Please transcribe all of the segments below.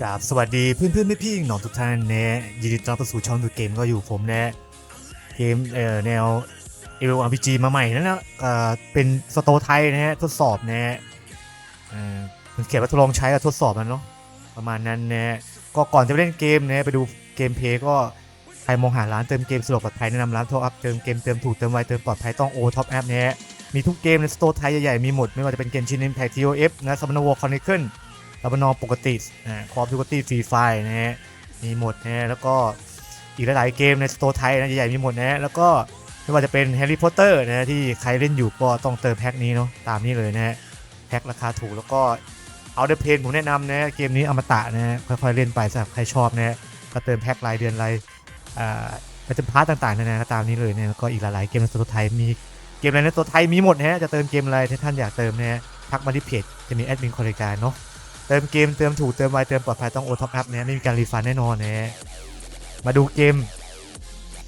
กราบสวัสดีเพื่อนเพื่อนพี่พี่ๆน้องทุกท่านนะยินดีต้อนรับสู่ช่องดูเกมก็อยู่ผมนะเกมเอ่อแนวเอลอาร์พีจีมาใหม่นั่นนะเอ่อเป็นสโตไทยนะฮะทดสอบนะฮะเอ่อมันเขียนว่าทดลองใช้กับทดสอบมันเนาะประมาณนั้นนะก็ก่อนจะไปเล่นเกมนะไปดูเกมเพลย์ก็ใครมองหาร้านเติมเกมสะดวกปลอดภัยแนะนำร้านโท็อปอัพเติมเกมเติมถูกเติมไวเติมปลอดภัยต้องโอท็อปแอปนะฮะมีทุกเกมในสโตร์ไทยใหญ่ๆมีหมดไม่ว่าจะเป็นเกมชินนิมแพคทีโอเอฟนะซัมมอนวอลคอนเนคเคิล รับนองปกตินะคอมปกติฟรีไฟนะฮะมีหมดนะฮะแล้วก็อีกหลายๆเกมในสโตร์ไทยนะใหญ่ๆมีหมดนะฮะแล้วก็ไม่ว่าจะเป็นแฮร์รี่พอตเตอร์นะฮะที่ใครเล่นอยู่ก็ต้องเติมแพ็คนี้เนาะตามนี้เลยนะฮะแพ็คราคาถูกแล้วก็เอาเดเพนผมแนะนำนะฮะเกมนี้อมตะนะฮะค่อยๆเล่นไปสำหรับใครชอบนะฮะก็เติมแพ็ครายเดือนรายอ่าก็จะพาร์ตต่างๆนะนะตามนี้เลยนะแล้วก็อีกหลายๆเกมในสโตร์ไทยมีเกมอะไรในสโตร์ไทยมีหมดนะฮะจะเติมเกมอะไรถ้าท่านอยากเติมนะฮะทักมาที่เพจจะมีแอดมินคอยบริการเนาะ เติมเกมเติมถูกเติมไวเติมปลอดภัยต้องโอท็อปอัพนะไม่มีการรีฟันแน่นอนนะฮะมาดูเกม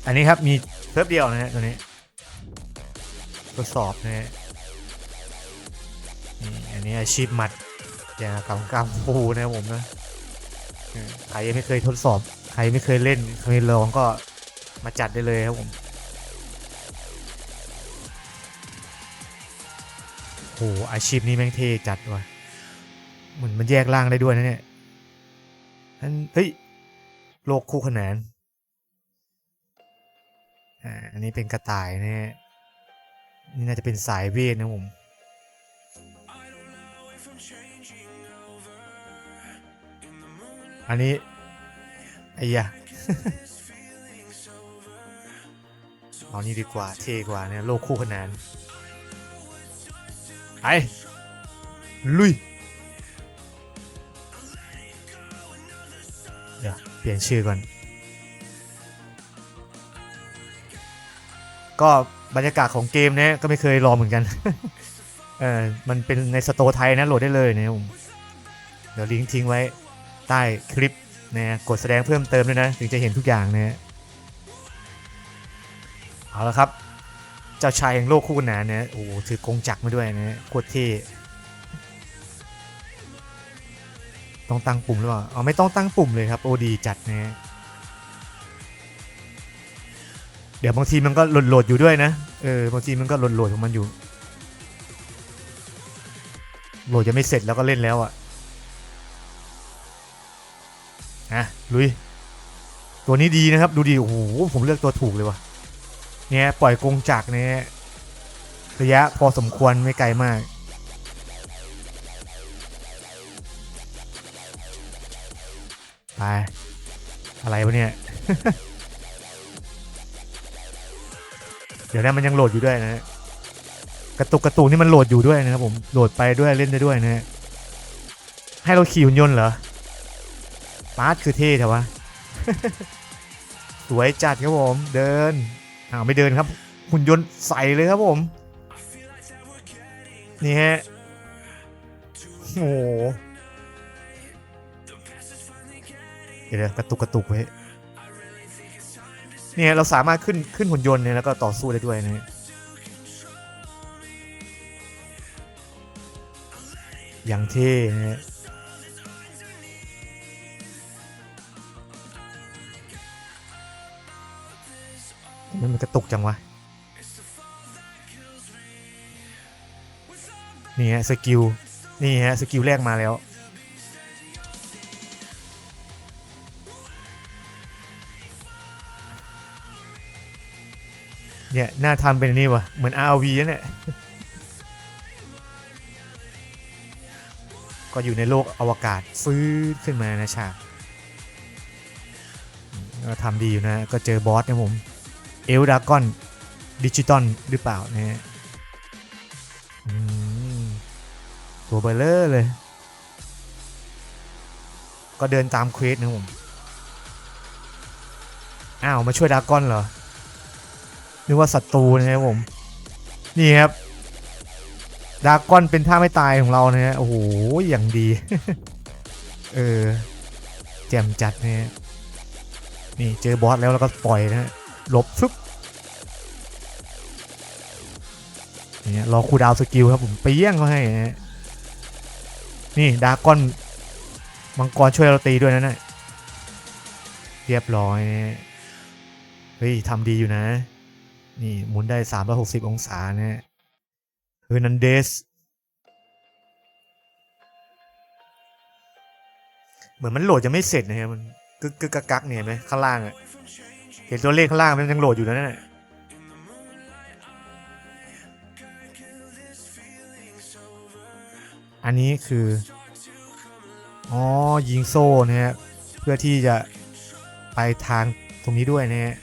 อันนี้ครับมีเพิ่มเดียวนะฮะตัวนี้ทดสอบนะฮะนี่อันนี้อาชีพหมัดอย่างกำกำปูนะผมนะใครยังไม่เคยทดสอบ ใครไม่เคยเล่นเคยลองก็มาจัดได้เลยครับผมโหอาชีพนี้แม่งเท่จัดว่ะ เหมือนมันแยกร่างได้ด้วยนะเนี่ยอันเฮ้ย โลกคู่ขนาน อ่า อันนี้เป็นกระต่ายนะฮะนี่น่าจะเป็นสายเวทนะผม อันนี้ไอ้ยะเอานี่ดีกว่า เท่กว่าเนี่ย โลกคู่ขนาน ไป ลุย เปลี่ยนชื่อก่อน ก็บรรยากาศของเกมเนี้ยก็ไม่เคยลอเหมือนกัน เออมันเป็นในสโตร์ไทยนะโหลดได้เลยนะผมเดี๋ยวลิงก์ทิ้งไว้ใต้คลิปนะกดแสดงเพิ่มเติมด้วยนะ ถึงจะเห็นทุกอย่างนะเอาละครับ เจ้าชายแห่งโลกคู่นานนะโอ้โหถือกงจักรมาด้วยนะโคตรเท่ ต้องตั้งปุ่มหรือเปล่าเอ๋อไม่ต้องตั้งปุ่มเลยครับโอดีจัดนะฮะเดี๋ยวบางทีมันก็โหลดโหลดอยู่ด้วยนะ เออบางทีมันก็โหลดโหลดของมันอยู่ โหลดจะไม่เสร็จแล้วก็เล่นแล้วอะอะลุย ตัวนี้ดีนะครับ ดูดี โอ้โห ผมเลือกตัวถูกเลยว่ะ เนี่ย ปล่อยกงจักรเนี่ยระยะพอสมควรไม่ไกลมาก ไป อะไรวะเนี่ย เดี๋ยวนะมันยังโหลดอยู่ด้วยนะฮะกระตุกกระตุกนี่มันโหลดอยู่ด้วยนะครับผมโหลดไปด้วยเล่นได้ด้วยนะฮะให้เราขี่หุ่นยนต์เหรอปาร์ตคือเท่แต่ว่าสวยจัดครับผมเดินอ้าวไม่เดินครับ หุ่นยนต์ใส่เลยครับผม นี่ฮะโอ้ เดี๋ยวกระตุกกระตุกไว้เนี่ยเราสามารถขึ้นขึ้นหุ่นยนต์เนี่ยแล้วก็ต่อสู้ได้ด้วยนะอย่างเท่นะฮะมันมันกระตุกจังวะนี่ฮะสกิลนี่ฮะสกิลแรกมาแล้ว เนี่ยหน้าทำเป็นนี่วะเหมือน RV นะเนี่ย ก็อยู่ในโลกอวกาศฟื้นขึ้นมานะฉากก็ทำดีอยู่นะ ก็เจอบอสนะผม เอลดากอนดิจิตอลหรือเปล่านะฮะตัวเบลเลอร์เลย ก็เดินตามเควสนะผม อ้าว มาช่วยดากอนเหรอ นึกว่าศัตรูนะครับผม นี่ครับดากอนเป็นท่าไม่ตายของเรานะฮะโอ้โหอย่างดี เออแจ่มจัดนะฮะนี่เจอบอสแล้วแล้วก็ปล่อยนะฮะหลบฟึบเนี่ยรอคูดาวสกิลครับผมไปเยี่ยงเขาให้นะฮะนี่ดากอนมังกรช่วยเราตีด้วยนะเนี่ยเรียบร้อยนะเฮ้ยทำดีอยู่นะ นี่หมุนได้360องศานะเฮอร์นันเดสเหมือนมันโหลดยังไม่เสร็จนะครับมันกึกกึกกักกักเนี่ยไหมข้างล่างอะเห็นตัวเลขข้างล่างมันยังโหลดอยู่นะเนี่ยอันนี้คือ อ๋อ ยิงโซ่นะฮะเพื่อที่จะไปทางตรงนี้ด้วยนะฮะ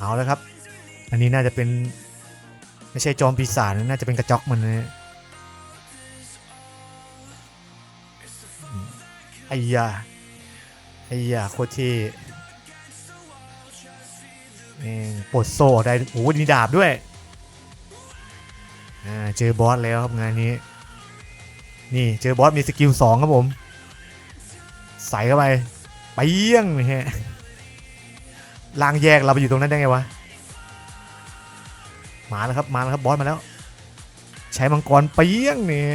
เอาแล้วครับ อันนี้น่าจะเป็น ไม่ใช่จอมปีศาจน่าจะเป็นกระจอกมันนะไอ้ยาไอ้ยาโคตรที่ปลดโซ่ได้โอ้โหมีดาบด้วยเจอบอสแล้วครับงานนี้ นี่เจอบอสมีสกิลสองครับผม ใส่เข้าไปไปเยี่ยงเลยฮะ ล่างแยกเราไปอยู่ตรงนั้นได้ไงวะมาแล้วครับมาแล้วครับบอสมาแล้ว ใช้มังกรเปี้ยงเนี่ย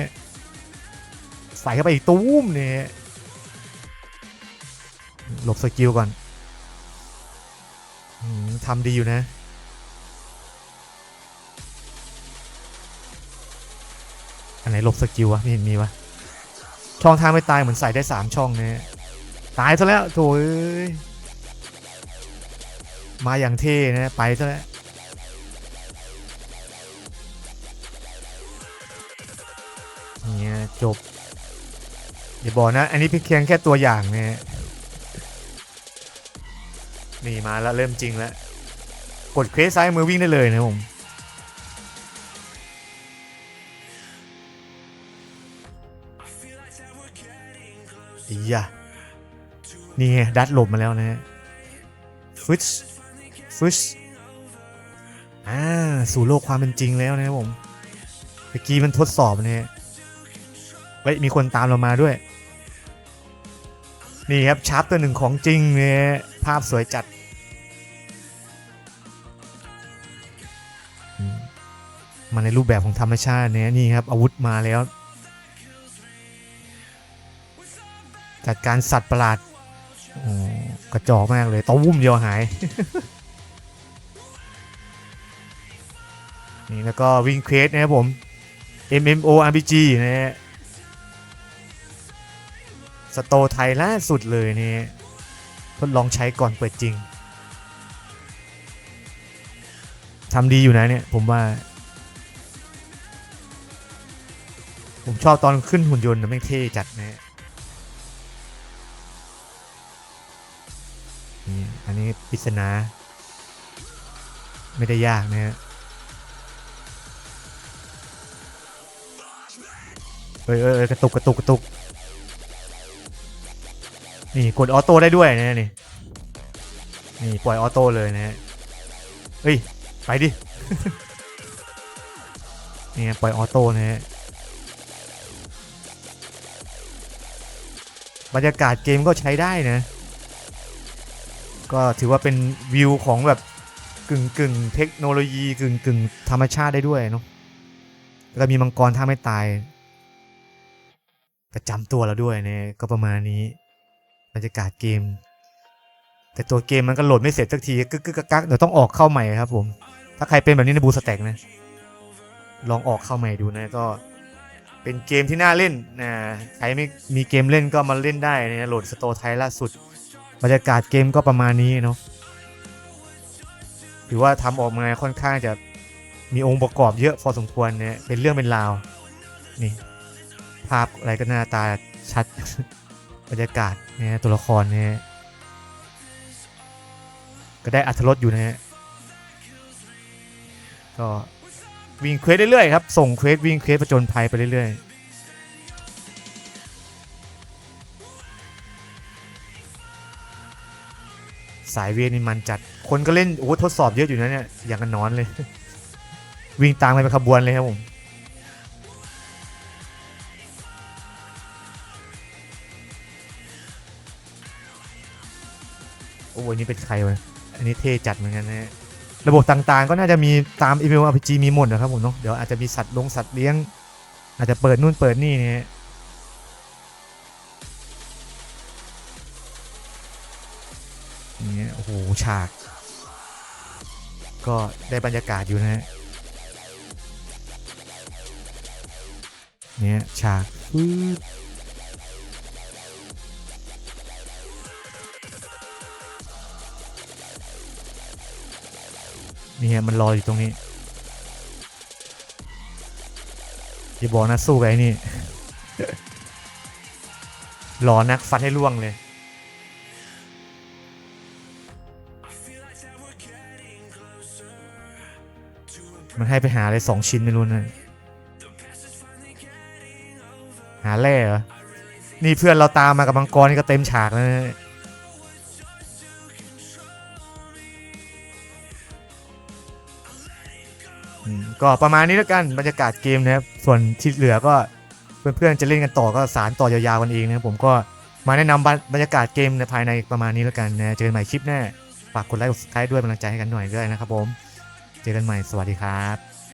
ใส่เข้าไปอีกตู้มเนี่ยหลบสกิลก่อนอทำดีอยู่นะอันไหนหลบสกิลวะไม่เห็นมีวะช่องทางไม่ตายเหมือนใส่ได้ 3 ช่องเนี่ยตายซะแล้วโถ่เอ้ย มาอย่างเท่นะไปซะแล้วเนี่ยจบอย่าบอกนะ อันนี้เพียงแค่ตัวอย่างเนี่ยนี่มาแล้วเริ่มจริงแล้ว กดเควสซ้ายมือวิ่งได้เลยนะผมอียะนี่ไงดัดหลบมาแล้วนะฮะฟึช ฟึชอ่าสู่โลกความเป็นจริงแล้วนะครับผมเมื่อกี้มันทดสอบนะฮะเฮ้ยมีคนตามเรามาด้วย นี่ครับชาร์ปตัวหนึ่งของจริงเนี่ยภาพสวยจัดมาในรูปแบบของธรรมชาติเนี่ยนี่ครับอาวุธมาแล้ว จัดการสัตว์ประหลาดกระจอกมากเลยต้อวุ่มเดียวหาย นี่แล้วก็วิ่งเควสนะครับผม MMO RPG นะฮะสโตไทยล่าสุดเลยนี่ทดลองใช้ก่อนเปิดจริงทำดีอยู่นะเนี่ย ผมว่า ผมชอบตอนขึ้นหุ่นยนต์นะแม่งเท่จัดนะฮะนี่อันนี้ปริศนา ไม่ได้ยากนะฮะ เอ้ยเอ้ยเอ้ยกระตุกกระตุกกระตุกนี่กดออโต้ได้ด้วยนะนี่นี่ปล่อยออโต้เลยนะฮะเฮ้ยไปดินี่ปล่อยออโต้นะฮะบรรยากาศเกมก็ใช้ได้นะ ก็ถือว่าเป็นวิวของแบบกึ่งกึ่งเทคโนโลยีกึ่งกึ่งธรรมชาติได้ด้วยเนาะแล้วก็มีมังกรท่าไม่ตาย ประจำตัวเราด้วยเนี่ยก็ประมาณนี้บรรยากาศเกม แต่ตัวเกมมันก็โหลดไม่เสร็จสักทีกึกกึกกักกักเดี๋ยวต้องออกเข้าใหม่ครับผม ถ้าใครเป็นแบบนี้ในบูสแต็กนะ ลองออกเข้าใหม่ดูนะก็ เป็นเกมที่น่าเล่นนะใครไม่มีเกมเล่นก็มาเล่นได้นะโหลดสโตร์ไทยล่าสุด บรรยากาศเกมก็ประมาณนี้เนาะถือว่าทำออกมาค่อนข้างจะมีองค์ประกอบเยอะพอสมควรเนี่ยเป็นเรื่องเป็นราวนี่ ภาพอะไรก็หน้าตาชัด บรรยากาศเนี่ยตัวละครเนี่ยก็ได้อัธรสอยู่นะฮะก็วิ่งเควสเรื่อยๆครับ ส่งเควสวิ่งเควสประจนภัยไปเรื่อยๆสายเวนี่มันจัด คนก็เล่นโอ้โหทดสอบเยอะอยู่นะเนี่ย อย่างกันนอนเลย วิ่งตามไปเป็นขบวนเลยครับผม โอ้ยนี่เป็นใครวะอันนี้เทจัดเหมือนกันนะระบบต่างๆ ก็น่าจะมีตามอีเมลอาร์พีมีหมดนะครับผมเนาะเดี๋ยวอาจจะมีสัตว์ลงสัตว์เลี้ยง อาจจะเปิดนู่นเปิดนี่เนี่ยนี่โอ้โหฉาก ก็ได้บรรยากาศอยู่นะฮะเนี่ยฉากฟืด นี่ฮะมันรออยู่ตรงนี้อย่าบอกนะสู้กับไอ้นี่รอนักฟัดให้ล่วงเลย มันให้ไปหาอะไรสองชิ้นไม่รู้นะหาแร่เหรอ นี่เพื่อนเราตามมากับมังกรนี่ก็เต็มฉากแล้วนะ ก็ประมาณนี้แล้วกันบรรยากาศเกมนะครับ ส่วนที่เหลือก็เพื่อนๆจะเล่นกันต่อก็สารต่อยาวๆกันเองนะครับผมก็มาแนะนำบรรยากาศเกมในภายในประมาณนี้แล้วกันนะเจอกันใหม่คลิปหน้าฝากกดไลค์กดซับสไครต์ด้วยกำลังใจให้กันหน่อยด้วยนะครับผม เจอกันใหม่สวัสดีครับ